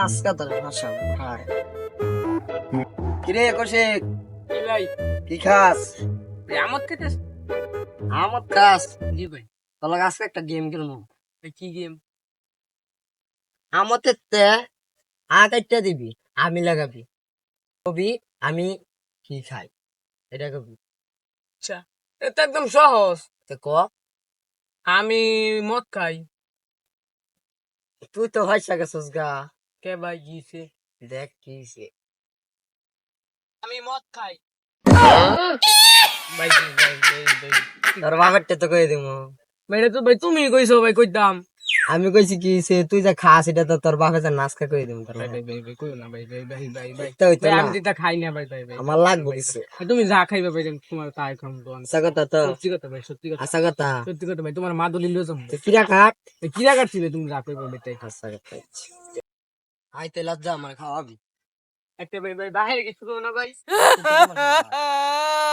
নাচকা তোর ভাষা। ভাই কিরে কৌশিক? ভাই। কি খাস? আমত খেতেছ? আমার কাজ জি ভাই। তোর আজকে একটা গেম খেলব। কি গেম আমাদের তে একটা দিবি আমি লাগাবি। কবি আমি কি খাই? এটা কবি। আচ্ছা এটা একদম সহজ। তো ক? আমি মদ খাই। তুই তো হয় গেছিস গা। কে ভাই গিয়েছে দেখ কি আমি মদ খাই। ভাই তোর বাবারটা তো কই তো ভাই তুমি কইছো ভাই কইতাম আমি কইছি কি সে তুই যা খাস এটা তো তোর বাপে যা নাচকা কই তোর ভাই ভাই ভাই ভাই কইও না ভাই ভাই ভাই ভাই ভাই তো আমি দিতা খাই না ভাই ভাই ভাই আমার লাগবে কিছু। তুমি যা খাইবে ভাই তোমার তাই খাম তো আশা কথা তো। সত্যি কথা ভাই সত্যি কথা। আশা কথা। সত্যি কথা ভাই তোমার মা দলি লিও যাম তুই কিরা খাট কি রাখার ছিল তুমি যা কইবে ভাই তাই আশা আইতে লজ্জা আমার খাওয়াবি। একটা বাইরে কিছু না ভাই।